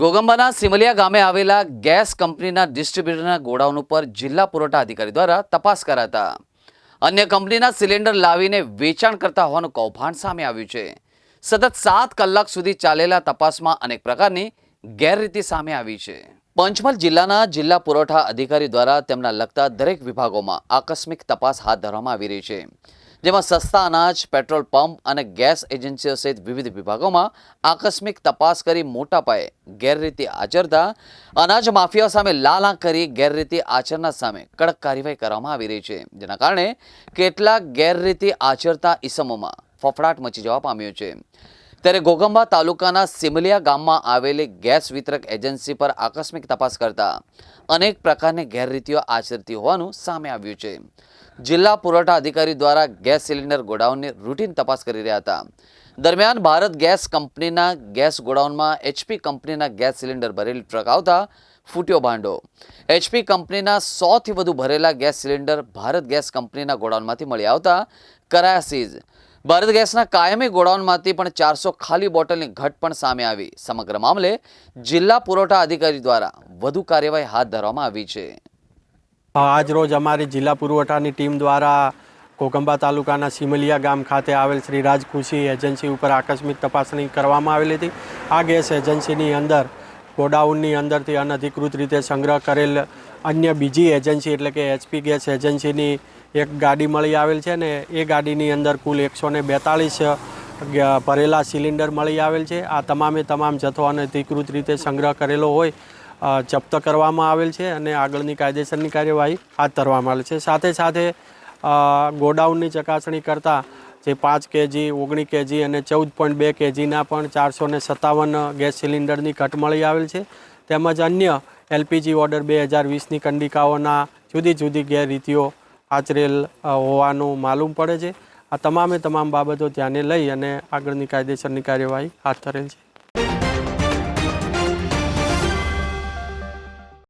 ગોગંબાના સિમલિયા ગામે આવેલા ગેસ કંપનીના ડિસ્ટ્રીબ્યુટરના ગોડાઉન ઉપર જિલ્લા પુરવઠા અધિકારી દ્વારા તપાસ કરાતા. અન્ય કંપનીના સિલિન્ડર લાવીને વેચાણ કરતા હોવાનું કૌભાંડ સામે આવ્યું છે. સતત સાત કલાક સુધી ચાલેલા તપાસમાં અનેક પ્રકારની ગેરરીતિ સામે આવી છે. પંચમહાલ જિલ્લાના જિલ્લા પુરવઠા અધિકારી દ્વારા તેમના લગતા દરેક વિભાગોમાં આકસ્મિક તપાસ હાથ ધરવામાં આવી રહી છે. જેમાં સસ્તા અનાજ, પેટ્રોલ પંપ અને ગેસ એજન્સીઓ સહિત વિવિધ વિભાગોમાં આકસ્મિક તપાસ કરી મોટા પાયે ગેરરીતિ આચરતા અનાજ માફિયાઓ સામે લાલ કરી ગેરરીતિ આચરનાર સામે કડક કાર્યવાહી કરવામાં આવી રહી છે. જેના કારણે કેટલાક ગેરરીતિ આચરતા ઈસમોમાં ફફડાટ મચી જવા પામ્યો છે. ત્યારે ગોગંબા તાલુકાના સિમલિયા ગામમાં આવેલી ગેસ વિતરક એજન્સી પર આકસ્મિક તપાસ કરતા અનેક પ્રકારની ગેરરીતિઓ આચરતી હોવાનું સામે આવ્યું છે. જિલ્લા પુરવઠા અધિકારી દ્વારા ગેસ સિલિન્ડર ગોડાઉનની રૂટીન તપાસ કરી રહ્યા હતા. દરમિયાન ભારત ગેસ કંપનીના ગેસ ગોડાઉનમાં એચપી કંપનીના ગેસ સિલિન્ડર ભરેલી ટ્રક આવતા ફૂટ્યો ભાંડો. એચપી કંપનીના સોથી વધુ ભરેલા ગેસ સિલિન્ડર ભારત ગેસ કંપનીના ગોડાઉનમાંથી મળી આવતા કરાયા સીઝ ભારત ગેસના કાયમી ગોડાઉનમાંથી પણ ચારસો ખાલી બોટલની ઘટ પણ સામે આવી. સમગ્ર મામલે જિલ્લા પુરવઠા અધિકારી દ્વારા વધુ કાર્યવાહી હાથ ધરવામાં આવી છે. આજ રોજ અમારી જિલ્લા પુરવઠાની ટીમ દ્વારા કોકંબા તાલુકાના સિમલિયા ગામ ખાતે આવેલ શ્રી રાજ એજન્સી ઉપર આકસ્મિક તપાસણી કરવામાં આવેલી હતી. આ ગેસ એજન્સીની અંદર, ગોડાઉનની અંદરથી અનધિકૃત રીતે સંગ્રહ કરેલ અન્ય બીજી એજન્સી એટલે કે એચપી ગેસ એજન્સીની એક ગાડી મળી આવેલ છે ને એ ગાડીની અંદર કુલ એકસો ને બેતાળીસ ભરેલા સિલિન્ડર મળી આવેલ છે. આ તમામે તમામ જથ્થો અનધિકૃત રીતે સંગ્રહ કરેલો હોય જપ્ત કરવામાં આવેલ છે અને આગળની કાયદેસરની કાર્યવાહી હાથ ધરવામાં આવેલ છે. સાથે સાથે ગોડાઉનની ચકાસણી કરતાં જે પાંચ કેજી ઓગણીસ કેજી અને ચૌદ પોઈન્ટ બે કેજીના પણ ચારસો ને સત્તાવન ગેસ સિલિન્ડરની ઘટ મળી આવેલ છે. તેમજ અન્ય એલપીજી ઓર્ડર બે હજાર વીસની કંડિકાઓના જુદી જુદી ગેરરીતિઓ આચરેલ હોવાનું માલુમ પડે છે. આ તમામે તમામ બાબતો ધ્યાને લઈ અને આગળની કાયદેસરની કાર્યવાહી હાથ ધરેલ છે.